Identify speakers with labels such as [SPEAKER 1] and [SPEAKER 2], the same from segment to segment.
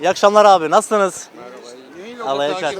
[SPEAKER 1] İyi akşamlar abi. Nasılsınız?
[SPEAKER 2] Neyin
[SPEAKER 1] Allah'a emanet.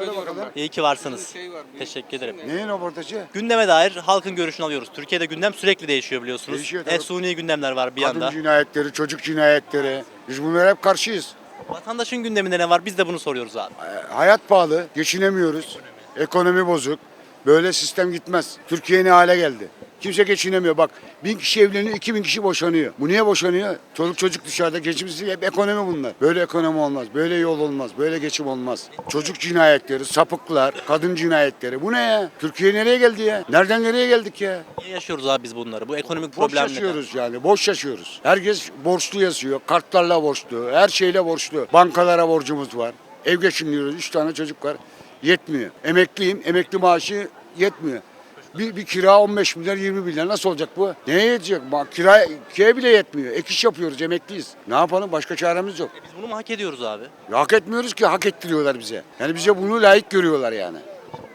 [SPEAKER 1] İyi ki varsınız. Teşekkür ederim.
[SPEAKER 2] Neyin röportajı?
[SPEAKER 1] Gündeme dair halkın görüşünü alıyoruz. Türkiye'de gündem sürekli değişiyor biliyorsunuz.
[SPEAKER 2] Değişiyor tabii.
[SPEAKER 1] Gündemler var bir
[SPEAKER 2] Kadın
[SPEAKER 1] yanda.
[SPEAKER 2] cinayetleri, çocuk cinayetleri. Biz bunlara hep karşıyız.
[SPEAKER 1] Vatandaşın gündeminde ne var? Biz de bunu soruyoruz abi.
[SPEAKER 2] E, Hayat pahalı, geçinemiyoruz. Ekonomi bozuk. Böyle sistem gitmez. Türkiye ne hale geldi? Kimse geçinemiyor. Bak bin kişi evleniyor, iki bin kişi boşanıyor. Bu niye boşanıyor? Çoluk çocuk dışarıda geçimsiz hep ekonomi bunlar. Böyle ekonomi olmaz, böyle yol olmaz, böyle geçim olmaz. Çocuk cinayetleri, sapıklar, kadın cinayetleri. Bu ne ya? Türkiye nereye geldi ya? Nereden nereye geldik ya?
[SPEAKER 1] Niye yaşıyoruz abi biz bunları? Bu ekonomik
[SPEAKER 2] Boş
[SPEAKER 1] neden?
[SPEAKER 2] yaşıyoruz yani. Boş yaşıyoruz. Herkes borçlu yazıyor. Kartlarla borçlu. Her şeyle borçlu. Bankalara borcumuz var. Ev geçiniyoruz. Üç tane çocuk var. Yetmiyor. Emekliyim. Emekli maaşı yetmiyor. Bir, bir kira 15 milyar 20 milyar nasıl olacak bu? Neye yetecek? Bak, kira, kiraya bile yetmiyor. Ek iş yapıyoruz emekliyiz. Ne yapalım? Başka çaremiz yok.
[SPEAKER 1] Biz bunu mu hak ediyoruz abi?
[SPEAKER 2] Hak etmiyoruz ki hak ettiriyorlar bize. Yani bize bunu layık görüyorlar yani.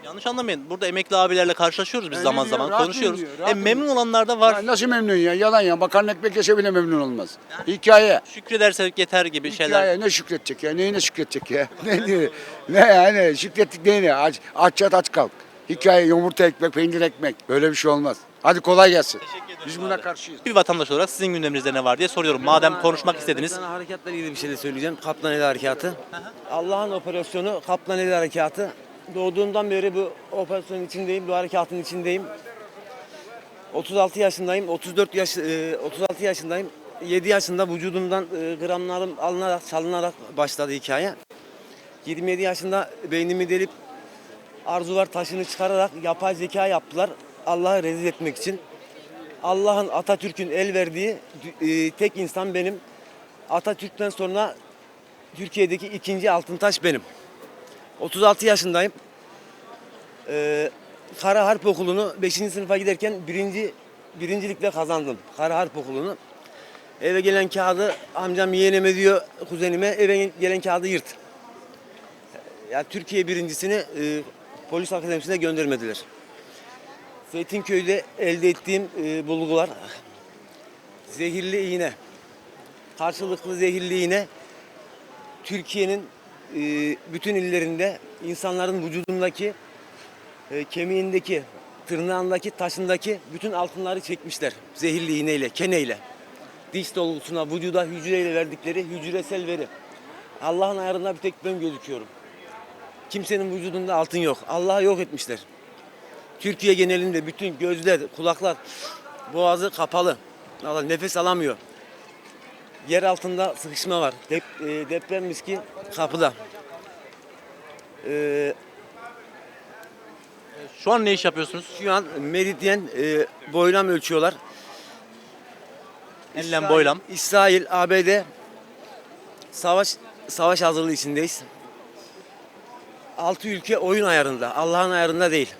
[SPEAKER 1] Yanlış anlamayın. Burada emekli abilerle karşılaşıyoruz biz
[SPEAKER 2] Öyle
[SPEAKER 1] zaman
[SPEAKER 2] diyor,
[SPEAKER 1] zaman
[SPEAKER 2] rahat
[SPEAKER 1] konuşuyoruz.
[SPEAKER 2] diyor,
[SPEAKER 1] E, memnun olanlar da var.
[SPEAKER 2] Ya nasıl memnun ya? Yalan ya. Makarna ekmek yese bile memnun olmaz. Hikaye.
[SPEAKER 1] Şükredersek yeter gibi şeyler.
[SPEAKER 2] Hikaye ne şükredecek ya? Neyine şükredecek ya? ne, ne, ne yani şükrettik neyine? Aç, aç yat aç kalk. Hikaye yumurta ekmek, peynir ekmek. Böyle bir şey olmaz. Hadi kolay gelsin. Biz buna karşıyız.
[SPEAKER 1] Bir vatandaş olarak sizin gündeminizde ne var diye soruyorum. Madem konuşmak istediniz.
[SPEAKER 3] Ben harekatla ilgili bir şey de söyleyeceğim. Kaplan Eli Harekatı. Allah'ın operasyonu Kaplan Eli Harekatı. Doğduğumdan beri bu operasyonun içindeyim, bu harekatın içindeyim. 36 yaşındayım, 34 yaş, e, 36 yaşındayım. 7 yaşında vücudumdan e, gramlarım alınarak, çalınarak başladı hikaye. 27 yaşında beynimi delip arzular taşını çıkararak yapay zeka yaptılar. Allah'ı rezil etmek için. Allah'ın Atatürk'ün el verdiği e, tek insan benim. Atatürk'ten sonra Türkiye'deki ikinci altın taş benim. 36 yaşındayım. Ee, Kara Harp Okulu'nu 5. sınıfa giderken birinci, birincilikle kazandım. Kara Harp Okulu'nu. Eve gelen kağıdı amcam yeğenime diyor kuzenime eve gelen kağıdı yırt. Ya Türkiye birincisini e, polis akademisine göndermediler. Zeytinköy'de elde ettiğim e, bulgular zehirli iğne. Karşılıklı zehirli iğne Türkiye'nin e, bütün illerinde insanların vücudundaki e, kemiğindeki, tırnağındaki, taşındaki bütün altınları çekmişler. Zehirli iğneyle, keneyle. Diş dolgusuna, vücuda hücreyle verdikleri hücresel veri. Allah'ın ayarında bir tek ben gözüküyorum. Kimsenin vücudunda altın yok. Allah'ı yok etmişler. Türkiye genelinde bütün gözler, kulaklar, boğazı kapalı. Allah nefes alamıyor. Yer altında sıkışma var. Dep, e, deprem riski kapıda. E,
[SPEAKER 1] Şu an ne iş yapıyorsunuz?
[SPEAKER 3] şu an meridyen e, boylam ölçüyorlar.
[SPEAKER 1] Enlem
[SPEAKER 3] İsrail-
[SPEAKER 1] boylam.
[SPEAKER 3] İsrail, ABD savaş savaş hazırlığı içindeyiz. Altı ülke oyun ayarında, Allah'ın ayarında değil.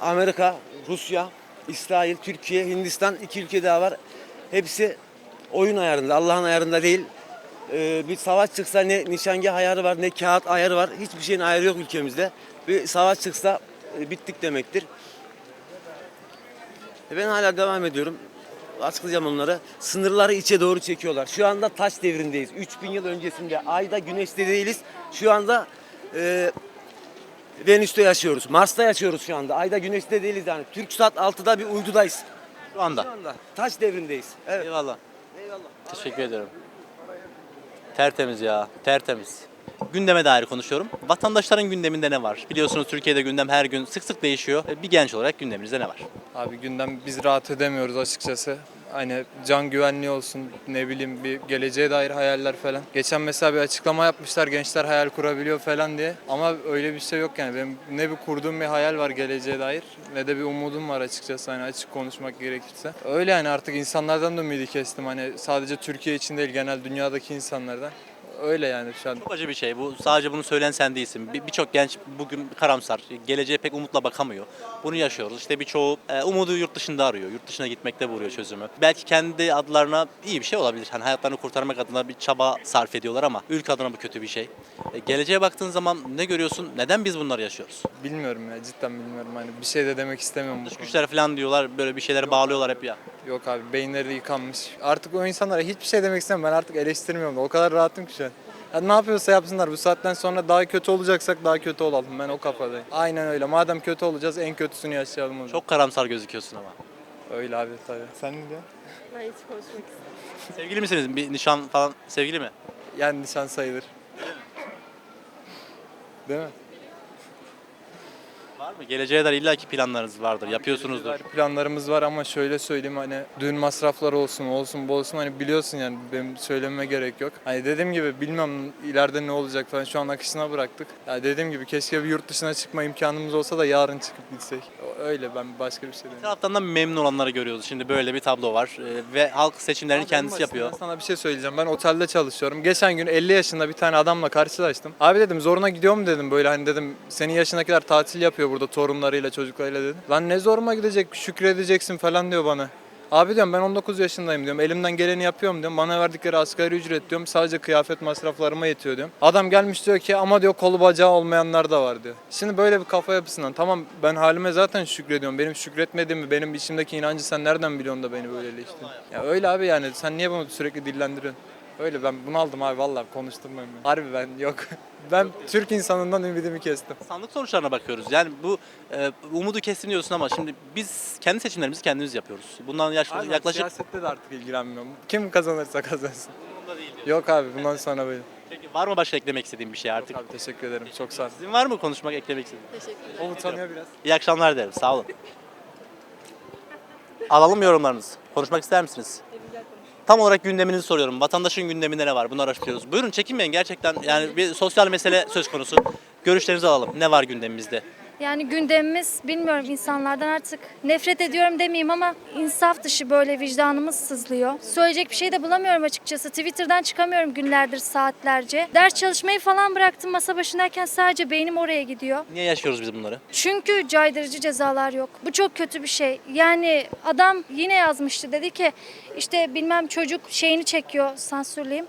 [SPEAKER 3] Amerika, Rusya, İsrail, Türkiye, Hindistan iki ülke daha var. Hepsi oyun ayarında, Allah'ın ayarında değil. Ee, bir savaş çıksa ne nişangah ayarı var, ne kağıt ayarı var. Hiçbir şeyin ayarı yok ülkemizde. Bir savaş çıksa e, bittik demektir. E, Ben hala devam ediyorum. Açıklayacağım onlara. Sınırları içe doğru çekiyorlar. Şu anda taş devrindeyiz. 3000 yıl öncesinde ayda güneşte değiliz. Şu anda e, Venüs'te yaşıyoruz. Mars'ta yaşıyoruz şu anda. Ayda güneşte değiliz yani. TürkSat 6'da bir uydudayız.
[SPEAKER 1] Şu anda.
[SPEAKER 3] Şu anda taş devrindeyiz. Evet.
[SPEAKER 1] Eyvallah.
[SPEAKER 3] Eyvallah.
[SPEAKER 1] Teşekkür ediyorum. Tertemiz ya, tertemiz. Gündeme dair konuşuyorum. Vatandaşların gündeminde ne var? Biliyorsunuz Türkiye'de gündem her gün sık sık değişiyor. E, Bir genç olarak gündeminizde ne var?
[SPEAKER 4] Abi gündem biz rahat edemiyoruz açıkçası. Hani can güvenliği olsun ne bileyim bir geleceğe dair hayaller falan. Geçen mesela bir açıklama yapmışlar gençler hayal kurabiliyor falan diye. Ama öyle bir şey yok yani. Benim ne bir kurduğum bir hayal var geleceğe dair ne de bir umudum var açıkçası hani açık konuşmak gerekirse. Öyle yani artık insanlardan da ümidi kestim hani sadece Türkiye için değil genel dünyadaki insanlardan. Öyle yani şu an.
[SPEAKER 1] Çok acı bir şey. Bu sadece bunu söyleyen sen değilsin. Bir- Birçok genç bugün karamsar, geleceğe pek umutla bakamıyor. Bunu yaşıyoruz. İşte birçoğu e, umudu yurt dışında arıyor. Yurt dışına gitmekte buluyor çözümü. Belki kendi adlarına iyi bir şey olabilir. Hani hayatlarını kurtarmak adına bir çaba sarf ediyorlar ama ülke adına bu kötü bir şey. E, geleceğe baktığın zaman ne görüyorsun? Neden biz bunları yaşıyoruz?
[SPEAKER 4] Bilmiyorum ya cidden bilmiyorum hani bir şey de demek istemiyorum. bu
[SPEAKER 1] Dış
[SPEAKER 4] konuda.
[SPEAKER 1] güçler falan diyorlar. Böyle bir şeylere bağlıyorlar hep ya.
[SPEAKER 4] Yok abi beyinleri yıkanmış. Artık o insanlara hiçbir şey demek istemiyorum. Ben artık eleştirmiyorum da. O kadar rahatım ki şu an. Ya ne yapıyorsa yapsınlar. Bu saatten sonra daha kötü olacaksak daha kötü olalım. Ben o kafadayım. Aynen öyle. Madem kötü olacağız en kötüsünü yaşayalım. o zaman.
[SPEAKER 1] Çok karamsar gözüküyorsun ama.
[SPEAKER 4] Öyle abi tabii. Sen ne diyorsun?
[SPEAKER 5] Ben hiç konuşmak istemiyorum.
[SPEAKER 1] Sevgili misiniz? Bir nişan falan sevgili mi?
[SPEAKER 4] Yani nişan sayılır. Değil mi?
[SPEAKER 1] Var mı? Geleceğe dair illaki planlarınız vardır. Yapıyorsunuzdur.
[SPEAKER 4] Planlarımız var ama şöyle söyleyeyim hani düğün masrafları olsun olsun bu olsun hani biliyorsun yani benim söylememe gerek yok. Hani dediğim gibi bilmem ileride ne olacak falan şu an akışına bıraktık. Ya dediğim gibi keşke bir yurt dışına çıkma imkanımız olsa da yarın çıkıp gitsek. Öyle ben başka bir şey
[SPEAKER 1] Bir
[SPEAKER 4] demiyorum.
[SPEAKER 1] taraftan da memnun olanları görüyoruz. Şimdi böyle bir tablo var Ee, ve halk seçimlerini
[SPEAKER 4] Abi en
[SPEAKER 1] kendisi yapıyor.
[SPEAKER 4] Sana bir şey söyleyeceğim. Ben otelde çalışıyorum. Geçen gün 50 yaşında bir tane adamla karşılaştım. Abi dedim zoruna gidiyor mu dedim böyle hani dedim senin yaşındakiler tatil yapıyor burada torunlarıyla çocuklarıyla dedim. Lan ne zoruma gidecek şükredeceksin falan diyor bana. Abi diyorum ben 19 yaşındayım diyorum. Elimden geleni yapıyorum diyorum. Bana verdikleri asgari ücret diyorum. Sadece kıyafet masraflarıma yetiyor diyorum. Adam gelmiş diyor ki ama diyor kolu bacağı olmayanlar da var diyor. Şimdi böyle bir kafa yapısından tamam ben halime zaten şükrediyorum. Benim şükretmediğimi, benim içimdeki inancı sen nereden biliyorsun da beni böyle eleştirdin? Ya öyle abi yani sen niye bunu sürekli dillendiriyorsun? Öyle ben bunu aldım abi vallahi konuştum ben. Harbi ben yok. ben Türk insanından ümidimi kestim.
[SPEAKER 1] Sandık sonuçlarına bakıyoruz. Yani bu e, umudu kestim diyorsun ama şimdi biz kendi seçimlerimizi kendimiz yapıyoruz. Bundan yaş-
[SPEAKER 4] Abi ben
[SPEAKER 1] yaklaşık
[SPEAKER 4] siyasette de artık ilgilenmiyorum. Kim kazanırsa kazansın. Yok abi bundan sonra böyle.
[SPEAKER 1] Peki var mı başka eklemek istediğin bir şey artık?
[SPEAKER 4] Abi teşekkür ederim. Çok sağ ol.
[SPEAKER 1] Sizin var mı konuşmak, eklemek istediğiniz?
[SPEAKER 5] Teşekkürler.
[SPEAKER 4] O utanıyor biraz.
[SPEAKER 1] İyi akşamlar derim. Sağ olun. Alalım yorumlarınızı. Konuşmak ister misiniz? Tam olarak gündeminizi soruyorum. Vatandaşın gündeminde ne var? Bunu araştırıyoruz. Buyurun çekinmeyin. Gerçekten yani bir sosyal mesele söz konusu. Görüşlerinizi alalım. Ne var gündemimizde?
[SPEAKER 6] Yani gündemimiz bilmiyorum insanlardan artık nefret ediyorum demeyeyim ama insaf dışı böyle vicdanımız sızlıyor. Söyleyecek bir şey de bulamıyorum açıkçası. Twitter'dan çıkamıyorum günlerdir saatlerce. Ders çalışmayı falan bıraktım masa başındayken sadece beynim oraya gidiyor.
[SPEAKER 1] Niye yaşıyoruz biz bunları?
[SPEAKER 6] Çünkü caydırıcı cezalar yok. Bu çok kötü bir şey. Yani adam yine yazmıştı dedi ki işte bilmem çocuk şeyini çekiyor sansürleyeyim.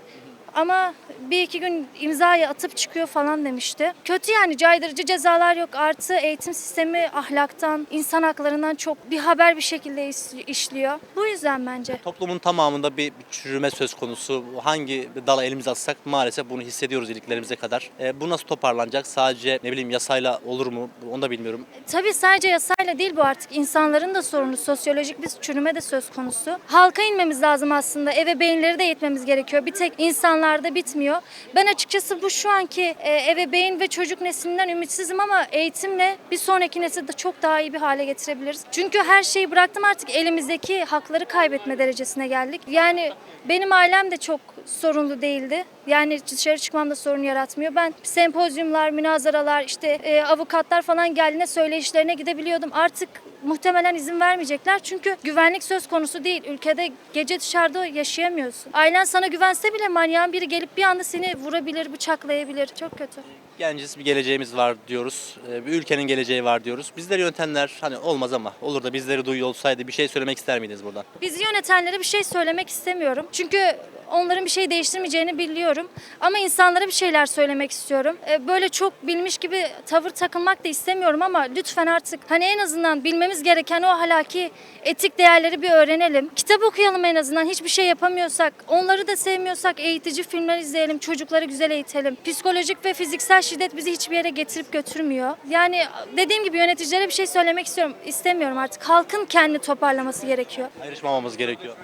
[SPEAKER 6] Ama bir iki gün imzayı atıp çıkıyor falan demişti. Kötü yani caydırıcı cezalar yok. Artı eğitim sistemi ahlaktan, insan haklarından çok bir haber bir şekilde işliyor. Bu yüzden bence.
[SPEAKER 1] Toplumun tamamında bir, çürüme söz konusu. Hangi dala elimizi atsak maalesef bunu hissediyoruz iliklerimize kadar. E, bu nasıl toparlanacak? Sadece ne bileyim yasayla olur mu? Onu da bilmiyorum.
[SPEAKER 6] Tabii sadece yasayla değil bu artık. insanların da sorunu. Sosyolojik bir çürüme de söz konusu. Halka inmemiz lazım aslında. Eve beyinleri de eğitmemiz gerekiyor. Bir tek insanlarda bitmiyor. Ben açıkçası bu şu anki e, ebeveyn ve çocuk neslinden ümitsizim ama eğitimle bir sonraki nesli de çok daha iyi bir hale getirebiliriz. Çünkü her şeyi bıraktım artık elimizdeki hakları kaybetme derecesine geldik. Yani benim ailem de çok sorunlu değildi. Yani dışarı çıkmamda sorun yaratmıyor. Ben sempozyumlar, münazaralar, işte e, avukatlar falan geldiğinde söyleyişlerine gidebiliyordum. Artık muhtemelen izin vermeyecekler. Çünkü güvenlik söz konusu değil. Ülkede gece dışarıda yaşayamıyorsun. Ailen sana güvense bile manyağın biri gelip bir anda seni vurabilir, bıçaklayabilir. Çok kötü.
[SPEAKER 1] Genciz bir geleceğimiz var diyoruz. Ee, Bir ülkenin geleceği var diyoruz. Bizleri yöntenler hani olmaz ama olur da bizleri duyuyor olsaydı bir şey söylemek ister miydiniz buradan?
[SPEAKER 6] Bizi yönetenlere bir şey söylemek istemiyorum. Çünkü onların bir şey değiştirmeyeceğini biliyorum. Ama insanlara bir şeyler söylemek istiyorum. Ee, Böyle çok bilmiş gibi tavır takılmak da istemiyorum ama lütfen artık hani en azından bilmemiz gereken o ahlaki etik değerleri bir öğrenelim. Kitap okuyalım en azından. Hiçbir şey yapamıyorsak, onları da sevmiyorsak eğitici filmler izleyelim, çocukları güzel eğitelim. Psikolojik ve fiziksel şiddet bizi hiçbir yere getirip götürmüyor. Yani dediğim gibi yöneticilere bir şey söylemek istiyorum. İstemiyorum artık. Halkın kendi toparlaması gerekiyor.
[SPEAKER 1] Ayrışmamamız gerekiyor.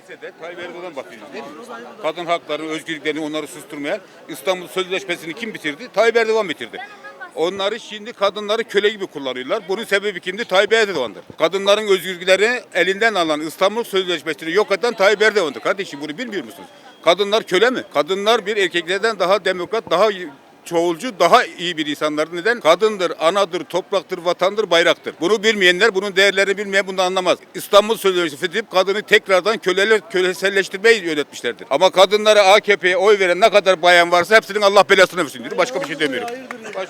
[SPEAKER 7] Feshede Tayyip Erdoğan bakıyoruz değil mi? Kadın hakları, özgürlüklerini onları susturmayan İstanbul Sözleşmesi'ni kim bitirdi? Tayyip Erdoğan bitirdi. Onları şimdi kadınları köle gibi kullanıyorlar. Bunun sebebi kimdi? Tayyip Erdoğan'dır. Kadınların özgürlüklerini elinden alan İstanbul Sözleşmesi'ni yok eden Tayyip Erdoğan'dır. Kardeşim bunu bilmiyor musunuz? Kadınlar köle mi? Kadınlar bir erkeklerden daha demokrat, daha çoğulcu, daha iyi bir insanlar. Neden? Kadındır, anadır, topraktır, vatandır, bayraktır. Bunu bilmeyenler, bunun değerlerini bilmeyen bunu anlamaz. İstanbul Sözleşmesi fethedip kadını tekrardan köleler, köleselleştirmeyi yönetmişlerdir. Ama kadınlara AKP'ye oy veren ne kadar bayan varsa hepsinin Allah belasını versin diyor. Başka bir şey demiyorum.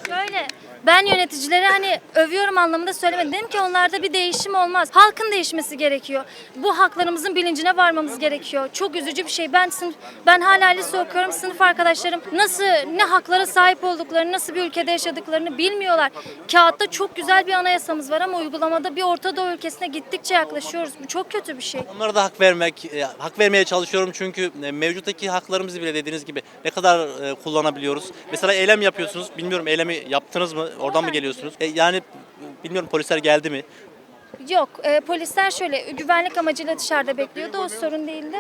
[SPEAKER 6] Şöyle Ben yöneticileri hani övüyorum anlamında söylemedim. Dedim ki onlarda bir değişim olmaz. Halkın değişmesi gerekiyor. Bu haklarımızın bilincine varmamız gerekiyor. Çok üzücü bir şey. Ben sınıf, ben hala lise okuyorum. Sınıf arkadaşlarım nasıl ne haklara sahip olduklarını, nasıl bir ülkede yaşadıklarını bilmiyorlar. Kağıtta çok güzel bir anayasamız var ama uygulamada bir Orta Doğu ülkesine gittikçe yaklaşıyoruz. Bu çok kötü bir şey.
[SPEAKER 1] Onlara da hak vermek, e, hak vermeye çalışıyorum çünkü e, mevcuttaki haklarımızı bile dediğiniz gibi ne kadar e, kullanabiliyoruz. Mesela eylem yapıyorsunuz. Bilmiyorum eylemi yaptınız mı? Oradan mı geliyorsunuz? E, yani bilmiyorum polisler geldi mi?
[SPEAKER 6] Yok, e, polisler şöyle güvenlik amacıyla dışarıda bekliyordu. O sorun değildi.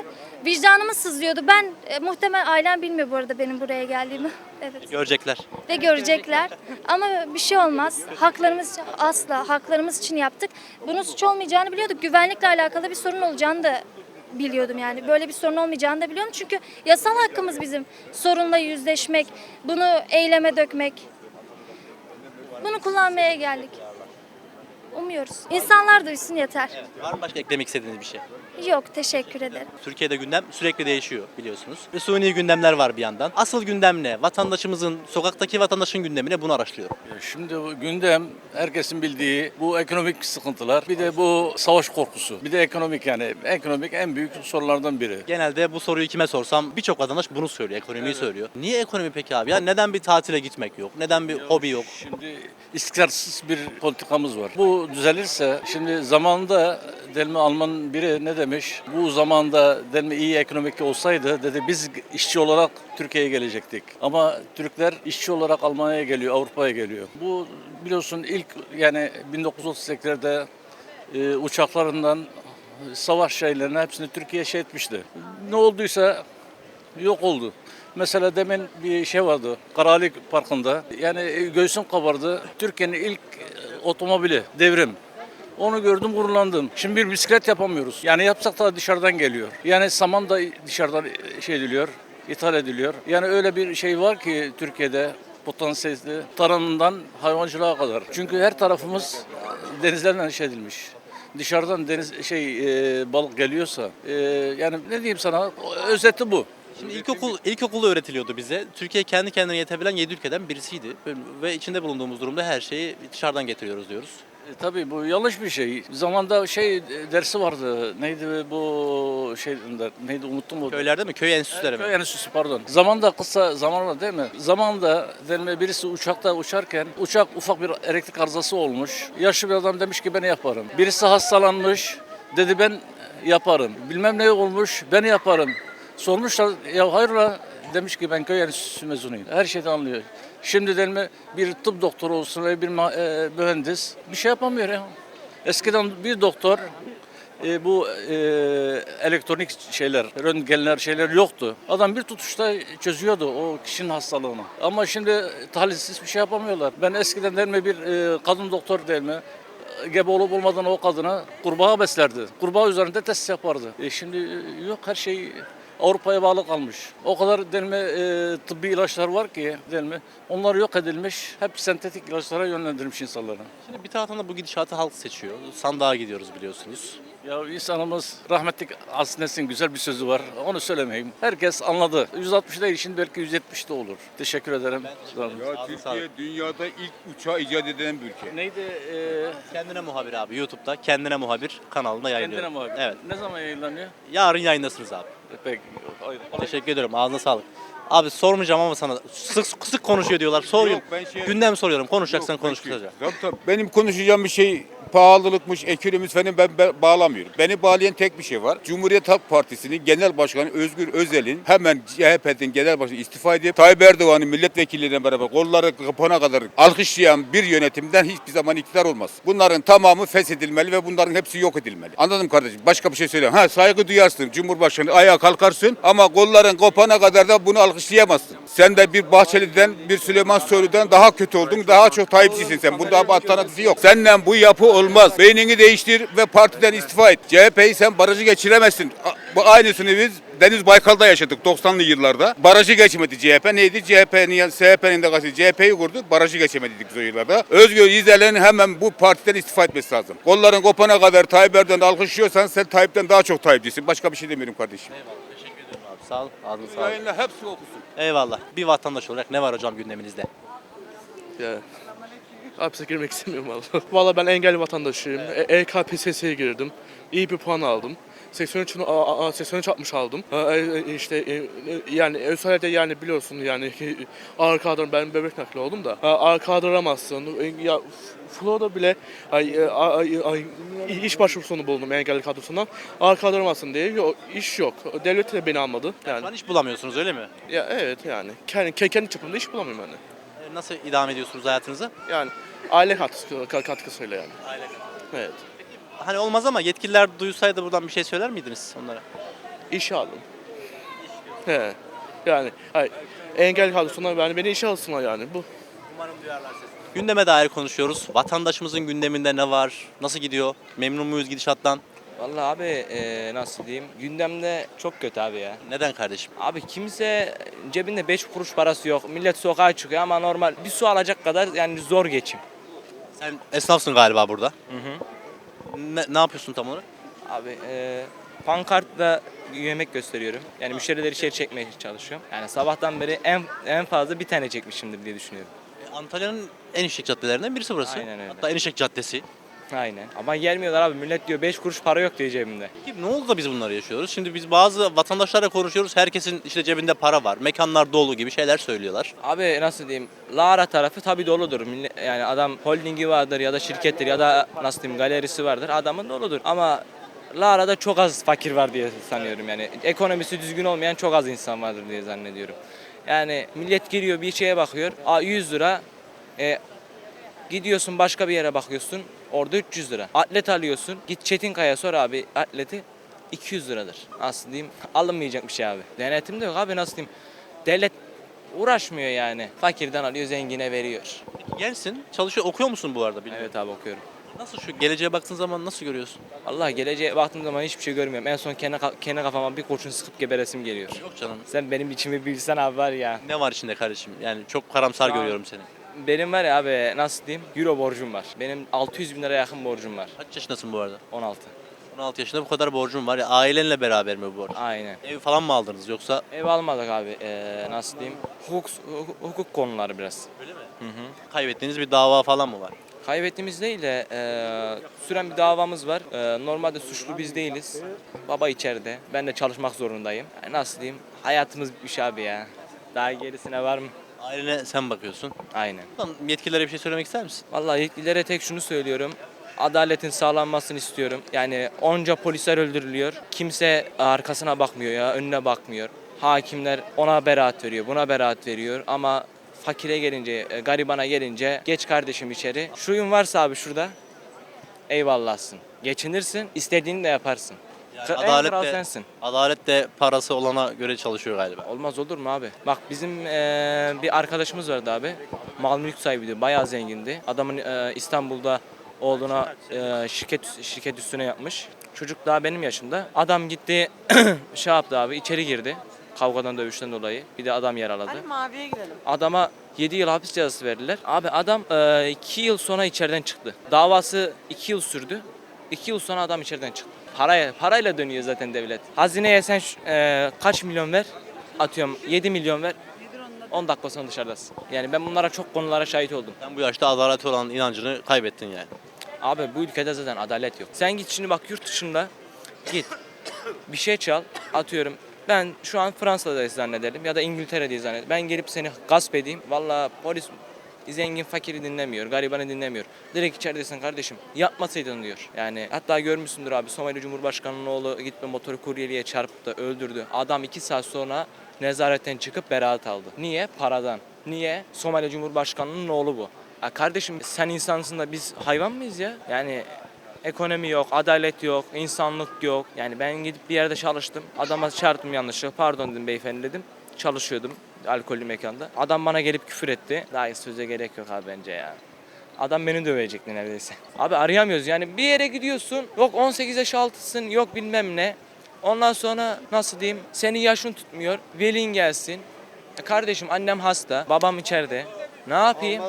[SPEAKER 6] Vicdanımı sızlıyordu. Ben e, muhtemelen ailem bilmiyor bu arada benim buraya geldiğimi. Evet.
[SPEAKER 1] Görecekler.
[SPEAKER 6] Ve görecekler. Ama bir şey olmaz. Haklarımız asla haklarımız için yaptık. Bunun suç olmayacağını biliyorduk. Güvenlikle alakalı bir sorun olacağını da biliyordum yani. Böyle bir sorun olmayacağını da biliyordum. Çünkü yasal hakkımız bizim sorunla yüzleşmek, bunu eyleme dökmek. Bunu kullanmaya geldik. Umuyoruz. İnsanlar duysun yeter.
[SPEAKER 1] Var mı başka eklemek istediğiniz bir şey?
[SPEAKER 6] Yok teşekkür ederim.
[SPEAKER 1] Türkiye'de gündem sürekli değişiyor biliyorsunuz. Ve suni gündemler var bir yandan. Asıl gündem ne? Vatandaşımızın, sokaktaki vatandaşın gündemi ne? Bunu araştırıyorum.
[SPEAKER 8] Şimdi bu gündem herkesin bildiği bu ekonomik sıkıntılar, bir de bu savaş korkusu, bir de ekonomik yani ekonomik en büyük sorunlardan biri.
[SPEAKER 1] Genelde bu soruyu kime sorsam birçok vatandaş bunu söylüyor, ekonomiyi söylüyor. Niye ekonomi peki abi? Ya neden bir tatile gitmek yok? Neden bir hobi yok?
[SPEAKER 8] Şimdi istikrarsız bir politikamız var. Düzelirse şimdi zamanında Delme Alman biri ne demiş? Bu zamanda Delme iyi ekonomik olsaydı dedi biz işçi olarak Türkiye'ye gelecektik. Ama Türkler işçi olarak Almanya'ya geliyor, Avrupa'ya geliyor. Bu biliyorsun ilk yani 1938'lerde e, uçaklarından savaş şeylerine hepsini Türkiye şey etmişti. Ne olduysa yok oldu. Mesela demin bir şey vardı Karali Parkı'nda. Yani göğsüm kabardı. Türkiye'nin ilk otomobili devrim. Onu gördüm gururlandım. Şimdi bir bisiklet yapamıyoruz. Yani yapsak da dışarıdan geliyor. Yani saman da dışarıdan e, şey ediliyor, ithal ediliyor. Yani öyle bir şey var ki Türkiye'de potansiyelli tarımından hayvancılığa kadar. Çünkü her tarafımız denizlerden şey edilmiş dışarıdan deniz şey e, balık geliyorsa e, yani ne diyeyim sana özeti bu.
[SPEAKER 1] Şimdi ilkokul ilkokulda öğretiliyordu bize. Türkiye kendi kendine yetebilen 7 ülkeden birisiydi. Ve içinde bulunduğumuz durumda her şeyi dışarıdan getiriyoruz diyoruz.
[SPEAKER 8] E, tabii bu yanlış bir şey. Zamanda şey e, dersi vardı. Neydi bu şey neydi unuttum o.
[SPEAKER 1] Köylerde mi? Köy enstitüleri mi?
[SPEAKER 8] Köy enstitüsü pardon. Zamanda kısa zamanla değil mi? Zamanda denme birisi uçakta uçarken uçak ufak bir elektrik arızası olmuş. Yaşlı bir adam demiş ki ben yaparım. Birisi hastalanmış. Dedi ben yaparım. Bilmem ne olmuş ben yaparım. Sormuşlar ya hayrola demiş ki ben köy enstitüsü mezunuyum. Her şeyden anlıyor. Şimdi denme bir tıp doktoru olsun ve bir e, mühendis bir şey yapamıyor ya. Eskiden bir doktor e, bu e, elektronik şeyler, röntgenler şeyler yoktu. Adam bir tutuşta çözüyordu o kişinin hastalığını. Ama şimdi tahlilsiz bir şey yapamıyorlar. Ben eskiden derme bir e, kadın doktor derme gebe olup olmadan o kadına kurbağa beslerdi. Kurbağa üzerinde test yapardı. E şimdi e, yok her şey Avrupa'ya bağlı kalmış. O kadar denme e, tıbbi ilaçlar var ki denme onlar yok edilmiş. Hep sentetik ilaçlara yönlendirilmiş insanları.
[SPEAKER 1] Şimdi bir taraftan da bu gidişatı halk seçiyor. Sandığa gidiyoruz biliyorsunuz.
[SPEAKER 8] Ya insanımız rahmetlik Asnes'in güzel bir sözü var. Onu söylemeyeyim. Herkes anladı. 160 değil şimdi belki 170 de olur. Teşekkür ederim.
[SPEAKER 7] Ya Türkiye dünyada ilk uçağı icat eden bir ülke.
[SPEAKER 8] Neydi? E,
[SPEAKER 1] Kendine muhabir abi YouTube'da Kendine Muhabir kanalında yayınlıyor.
[SPEAKER 8] kendine muhabbet.
[SPEAKER 1] Evet.
[SPEAKER 8] Ne zaman yayınlanıyor?
[SPEAKER 1] Yarın yayındasınız abi.
[SPEAKER 8] Peki.
[SPEAKER 1] Teşekkür ederim. Ağzına sağlık. Abi sormayacağım ama sana sık sık konuşuyor diyorlar. Soruyorum.
[SPEAKER 7] Yok, ben şey-
[SPEAKER 1] Gündem soruyorum. Konuşacaksan konuş kısaca.
[SPEAKER 7] Tabii, tabii. Benim konuşacağım bir şey pahalılıkmış, ekonomimiz falan ben, ben bağlamıyorum. Beni bağlayan tek bir şey var. Cumhuriyet Halk Partisi'nin genel başkanı Özgür Özel'in hemen CHP'nin genel başkanı istifa edip Tayyip Erdoğan'ın milletvekilleriyle beraber kolları kapana kadar alkışlayan bir yönetimden hiçbir zaman iktidar olmaz. Bunların tamamı feshedilmeli ve bunların hepsi yok edilmeli. Anladım kardeşim. Başka bir şey söyleyeyim. Ha saygı duyarsın. Cumhurbaşkanı ayağa kalkarsın ama kolların kopana kadar da bunu alkışlayamazsın. Sen de bir Bahçeli'den, bir Süleyman Soylu'dan daha kötü oldun. Daha çok Tayyipçisin sen. Bunda bir alternatifi yok. Senden bu yapı olmaz. Beynini değiştir ve partiden istifa et. CHP'yi sen barajı geçiremezsin. Bu aynısını biz Deniz Baykal'da yaşadık 90'lı yıllarda. Barajı geçmedi CHP. Neydi? CHP'nin, CHP'nin de karşı CHP'yi kurdu. Barajı geçemedik o yıllarda. Özgür İzel'in hemen bu partiden istifa etmesi lazım. Kolların kopana kadar Tayyip Erdoğan'ı alkışlıyorsan sen Tayyip'ten daha çok Tayyipçisin. Başka bir şey demiyorum kardeşim.
[SPEAKER 1] Teşekkür ederim abi. Sağ ol. Ağzına sağlık.
[SPEAKER 7] Yayınla hepsi okusun.
[SPEAKER 1] Eyvallah. Bir vatandaş olarak ne var hocam gündeminizde?
[SPEAKER 9] Ya Hapse girmek istemiyorum valla. Valla ben engelli vatandaşıyım. E- EKPSS'ye girdim. İyi bir puan aldım. 83 'ün- a- a- 83 60 aldım. Ha, e- e- işte e, e, yani özellikle yani biliyorsun yani ağır kadro ben bebek nakli oldum da ağır kaldıramazsın. Ya Florida bile ay, ay, ay, iş başvurusunu buldum engelli kadrosundan. Ağır kaldıramazsın diye yok, iş yok. Devlet de beni almadı. Yani
[SPEAKER 1] an hiç bulamıyorsunuz öyle mi?
[SPEAKER 9] ya evet yani kendi kendi çapımda iş bulamıyorum yani.
[SPEAKER 1] Nasıl idame ediyorsunuz hayatınızı?
[SPEAKER 9] Yani aile katkısı, katkısıyla yani. Evet.
[SPEAKER 1] Hani olmaz ama yetkililer duysaydı buradan bir şey söyler miydiniz onlara?
[SPEAKER 9] İşe aldım. He. Yani hayır, engel kadrosundan yani beni işe alsınlar yani bu.
[SPEAKER 1] Gündeme dair konuşuyoruz. Vatandaşımızın gündeminde ne var? Nasıl gidiyor? Memnun muyuz gidişattan?
[SPEAKER 10] Vallahi abi eee, nasıl diyeyim gündemde çok kötü abi ya.
[SPEAKER 1] Neden kardeşim?
[SPEAKER 10] Abi kimse cebinde 5 kuruş parası yok. Millet sokağa çıkıyor ama normal bir su alacak kadar yani zor geçim.
[SPEAKER 1] Sen esnafsın galiba burada. Ne, ne yapıyorsun tam olarak?
[SPEAKER 10] Abi eee pankartla yemek gösteriyorum. Yani müşterileri içeri çekmeye çalışıyorum. Yani sabahtan beri en en fazla bir tane çekmişimdir diye düşünüyorum.
[SPEAKER 1] E, Antalya'nın en işlek caddelerinden birisi burası.
[SPEAKER 10] Aynen öyle.
[SPEAKER 1] Hatta en işlek caddesi.
[SPEAKER 10] Aynen. Ama gelmiyorlar abi. Millet diyor 5 kuruş para yok diyor cebimde.
[SPEAKER 1] Peki ne oldu da biz bunları yaşıyoruz? Şimdi biz bazı vatandaşlarla konuşuyoruz. Herkesin işte cebinde para var. Mekanlar dolu gibi şeyler söylüyorlar.
[SPEAKER 10] Abi nasıl diyeyim? Lara tarafı tabii doludur. Millet- Yani adam holdingi vardır ya da şirkettir ya da nasıl diyeyim galerisi vardır. Adamın doludur. Ama Lara'da çok az fakir var diye sanıyorum yani. Ekonomisi düzgün olmayan çok az insan vardır diye zannediyorum. Yani millet giriyor bir şeye bakıyor. Aa 100 lira. E, gidiyorsun başka bir yere bakıyorsun. Orada 300 lira. Atlet alıyorsun. Git Çetinkaya sor abi atleti 200 liradır. Nasıl diyeyim? Alınmayacak bir şey abi. Denetim de yok abi nasıl diyeyim? Devlet uğraşmıyor yani. Fakirden alıyor zengine veriyor.
[SPEAKER 1] Gençsin. Çalışıyor. Okuyor musun bu arada? Bilmiyorum.
[SPEAKER 10] Evet abi okuyorum.
[SPEAKER 1] Nasıl şu geleceğe baktığın zaman nasıl görüyorsun?
[SPEAKER 10] Allah geleceğe baktığım zaman hiçbir şey görmüyorum. En son kendi, kendi kafama bir kurşun sıkıp geberesim geliyor.
[SPEAKER 1] Yok canım.
[SPEAKER 10] Sen benim içimi bilsen abi var ya.
[SPEAKER 1] Ne var içinde kardeşim? Yani çok karamsar
[SPEAKER 10] an-
[SPEAKER 1] görüyorum seni.
[SPEAKER 10] Benim var ya abi nasıl diyeyim? Euro borcum var. Benim 600 bin lira yakın borcum var.
[SPEAKER 1] Kaç yaşındasın bu arada?
[SPEAKER 10] 16.
[SPEAKER 1] 16 yaşında bu kadar borcun var. Ya ailenle beraber mi bu borç?
[SPEAKER 10] Aynen.
[SPEAKER 1] Ev falan mı aldınız yoksa?
[SPEAKER 10] Ev almadık abi. Ee, nasıl diyeyim? Hukuk, hukuk, hukuk konuları biraz.
[SPEAKER 1] Öyle mi?
[SPEAKER 10] Hı hı.
[SPEAKER 1] Kaybettiğiniz bir dava falan mı var?
[SPEAKER 10] Kaybettiğimiz değil de e, süren bir davamız var. E, normalde suçlu biz değiliz. Baba içeride. Ben de çalışmak zorundayım. Yani nasıl diyeyim? Hayatımız bitmiş abi ya. Daha gerisine var mı?
[SPEAKER 1] Ailene sen bakıyorsun.
[SPEAKER 10] Aynen.
[SPEAKER 1] Lan yetkililere bir şey söylemek ister misin?
[SPEAKER 10] Vallahi yetkililere tek şunu söylüyorum. Adaletin sağlanmasını istiyorum. Yani onca polisler öldürülüyor. Kimse arkasına bakmıyor ya, önüne bakmıyor. Hakimler ona beraat veriyor, buna beraat veriyor ama fakire gelince, e, garibana gelince geç kardeşim içeri. Şuyun varsa abi şurada eyvallahsın. Geçinirsin, istediğini de yaparsın.
[SPEAKER 1] Yani
[SPEAKER 10] en
[SPEAKER 1] adalet
[SPEAKER 10] kral
[SPEAKER 1] de,
[SPEAKER 10] sensin.
[SPEAKER 1] adalet de parası olana göre çalışıyor galiba.
[SPEAKER 10] Olmaz olur mu abi? Bak bizim eee, bir arkadaşımız vardı abi. Mal mülk sahibiydi. Bayağı zengindi. Adamın eee, İstanbul'da olduğuna eee, şirket şirket üstüne yapmış. Çocuk daha benim yaşımda. Adam gitti şey yaptı abi içeri girdi. Kavgadan dövüşten dolayı. Bir de adam yaraladı.
[SPEAKER 5] Hadi maviye gidelim.
[SPEAKER 10] Adama 7 yıl hapis cezası verdiler. Abi adam 2 yıl sonra içeriden çıktı. Davası 2 yıl sürdü. 2 yıl sonra adam içeriden çıktı. Paraya, parayla dönüyor zaten devlet. Hazineye sen şu- e, kaç milyon ver? Atıyorum 7 milyon ver. 10 dakika sonra dışarıdasın. Yani ben bunlara çok konulara şahit oldum.
[SPEAKER 1] Sen bu yaşta adalet olan inancını kaybettin yani.
[SPEAKER 10] Abi bu ülkede zaten adalet yok. Sen git şimdi bak yurt dışında git bir şey çal atıyorum. Ben şu an Fransa'dayız zannedelim ya da İngiltere'deyiz zannedelim. Ben gelip seni gasp edeyim. Valla polis zengin fakiri dinlemiyor, garibanı dinlemiyor. Direkt içeridesin kardeşim. Yapmasaydın diyor. Yani hatta görmüşsündür abi Somali Cumhurbaşkanı'nın oğlu gitme motoru kuryeliğe çarpıp da öldürdü. Adam iki saat sonra nezaretten çıkıp beraat aldı. Niye? Paradan. Niye? Somali Cumhurbaşkanı'nın oğlu bu. Ya kardeşim sen insansın da biz hayvan mıyız ya? Yani ekonomi yok, adalet yok, insanlık yok. Yani ben gidip bir yerde çalıştım. Adama çarptım yanlışlıkla. Pardon dedim beyefendi dedim. Çalışıyordum alkollü mekanda. Adam bana gelip küfür etti. Daha söze gerek yok abi bence ya. Adam beni dövecekti neredeyse. Abi arayamıyoruz yani bir yere gidiyorsun. Yok 18 yaş altısın yok bilmem ne. Ondan sonra nasıl diyeyim senin yaşın tutmuyor. Velin gelsin. E kardeşim annem hasta. Babam içeride. Ne yapayım?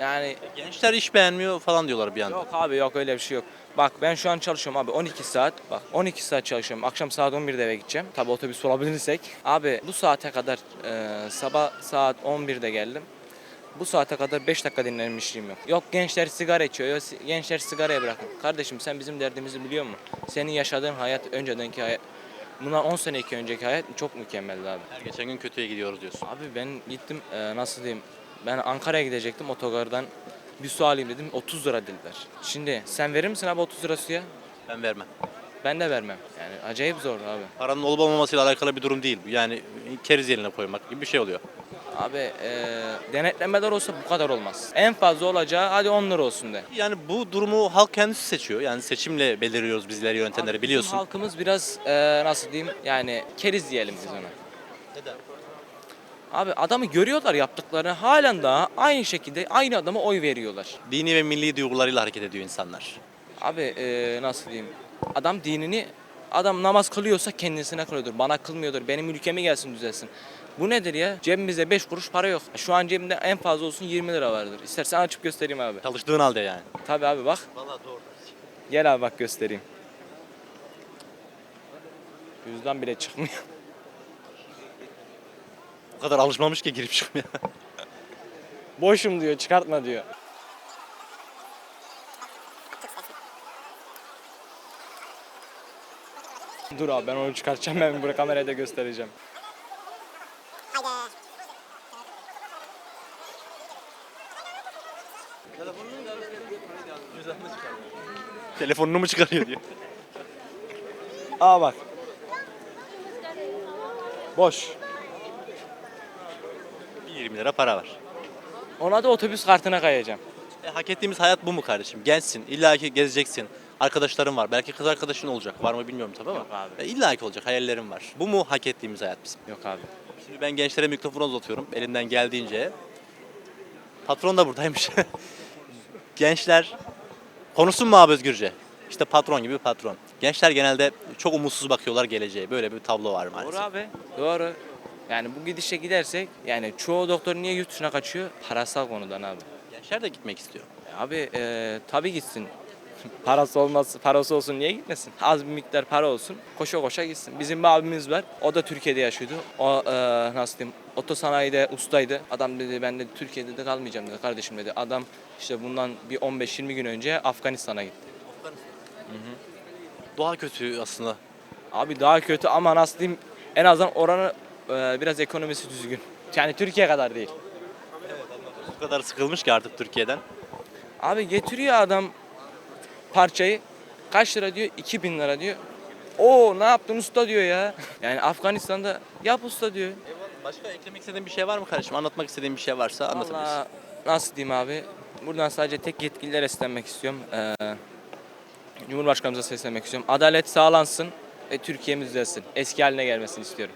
[SPEAKER 10] Yani
[SPEAKER 1] Gençler iş beğenmiyor falan diyorlar bir anda.
[SPEAKER 10] Yok abi yok öyle bir şey yok. Bak ben şu an çalışıyorum abi 12 saat. Bak 12 saat çalışıyorum. Akşam saat 11'de eve gideceğim. Tabi otobüs bulabilirsek. Abi bu saate kadar e, sabah saat 11'de geldim. Bu saate kadar 5 dakika dinlenmişliğim yok. Yok gençler sigara içiyor, yok gençler sigarayı bırakın. Kardeşim sen bizim derdimizi biliyor musun? Senin yaşadığın hayat öncedenki hayat, bundan 10 seneki önceki hayat çok mükemmeldi abi.
[SPEAKER 1] Her geçen gün kötüye gidiyoruz diyorsun.
[SPEAKER 10] Abi ben gittim e, nasıl diyeyim ben Ankara'ya gidecektim otogardan bir su alayım dedim 30 lira dediler. Şimdi sen verir misin abi 30 lira suya?
[SPEAKER 1] Ben vermem.
[SPEAKER 10] Ben de vermem. Yani acayip zor abi.
[SPEAKER 1] Paranın olup olmamasıyla alakalı bir durum değil. Yani keriz yerine koymak gibi bir şey oluyor.
[SPEAKER 10] Abi e, denetlemeler olsa bu kadar olmaz. En fazla olacağı hadi 10 lira olsun de.
[SPEAKER 1] Yani bu durumu halk kendisi seçiyor. Yani seçimle belirliyoruz bizleri yönetenleri
[SPEAKER 10] Abi
[SPEAKER 1] biliyorsun.
[SPEAKER 10] Bizim halkımız biraz e, nasıl diyeyim yani keriz diyelim biz ona.
[SPEAKER 1] Neden?
[SPEAKER 10] Abi adamı görüyorlar yaptıklarını halen daha aynı şekilde aynı adama oy veriyorlar.
[SPEAKER 1] Dini ve milli duygularıyla hareket ediyor insanlar.
[SPEAKER 10] Abi e, nasıl diyeyim adam dinini adam namaz kılıyorsa kendisine kılıyordur. Bana kılmıyordur. Benim ülkeme gelsin düzelsin. Bu nedir ya? Cebimizde 5 kuruş para yok. Şu an cebimde en fazla olsun 20 lira vardır. İstersen açıp göstereyim abi.
[SPEAKER 1] Çalıştığın halde yani.
[SPEAKER 10] Tabii abi bak.
[SPEAKER 1] Vallahi doğru.
[SPEAKER 10] Gel abi bak göstereyim. Yüzden bile çıkmıyor.
[SPEAKER 1] O kadar alışmamış ki girip çıkmaya.
[SPEAKER 10] Boşum diyor çıkartma diyor. Dur abi ben onu çıkartacağım ben buraya kameraya da göstereceğim.
[SPEAKER 1] Telefonunu mu çıkarıyor diyor.
[SPEAKER 10] Aa bak. Boş.
[SPEAKER 1] Bir 20 lira para var.
[SPEAKER 10] Ona da otobüs kartına kayacağım.
[SPEAKER 1] E, hak ettiğimiz hayat bu mu kardeşim? Gençsin, illa ki gezeceksin. Arkadaşların var. Belki kız arkadaşın olacak. Var mı bilmiyorum tabii ama.
[SPEAKER 10] Yok abi.
[SPEAKER 1] E, illa ki olacak. Hayallerim var. Bu mu hak ettiğimiz hayat bizim?
[SPEAKER 10] Yok abi.
[SPEAKER 1] Şimdi ben gençlere mikrofon uzatıyorum. Elimden geldiğince. Patron da buradaymış. Gençler konuşsun mu abi özgürce? İşte patron gibi patron. Gençler genelde çok umutsuz bakıyorlar geleceğe. Böyle bir tablo var
[SPEAKER 10] Doğru
[SPEAKER 1] maalesef.
[SPEAKER 10] abi. Doğru. Yani bu gidişe gidersek yani çoğu doktor niye yurt dışına kaçıyor? Parasal konudan abi.
[SPEAKER 1] Gençler de gitmek istiyor.
[SPEAKER 10] E Abi e, tabii gitsin. Parası olmaz, parası olsun niye gitmesin? Az bir miktar para olsun, koşa koşa gitsin. Bizim bir abimiz var, o da Türkiye'de yaşıyordu. O e, nasıl diyeyim, otosanayide ustaydı. Adam dedi ben de Türkiye'de de kalmayacağım dedi kardeşim dedi. Adam işte bundan bir 15-20 gün önce Afganistan'a gitti.
[SPEAKER 1] Doğa kötü aslında.
[SPEAKER 10] Abi daha kötü ama nasıl diyeyim en azından oranı biraz ekonomisi düzgün. Yani Türkiye kadar değil.
[SPEAKER 1] Bu kadar sıkılmış ki artık Türkiye'den.
[SPEAKER 10] Abi getiriyor adam parçayı. Kaç lira diyor? 2000 lira diyor. O ne yaptın usta diyor ya. Yani Afganistan'da yap usta diyor.
[SPEAKER 1] Başka eklemek istediğin bir şey var mı kardeşim? Anlatmak istediğin bir şey varsa anlatabilirsin.
[SPEAKER 10] Vallahi nasıl diyeyim abi? Buradan sadece tek yetkililere seslenmek istiyorum. Ee, Cumhurbaşkanımıza seslenmek istiyorum. Adalet sağlansın ve Türkiye'miz düzelsin. Eski haline gelmesini istiyorum.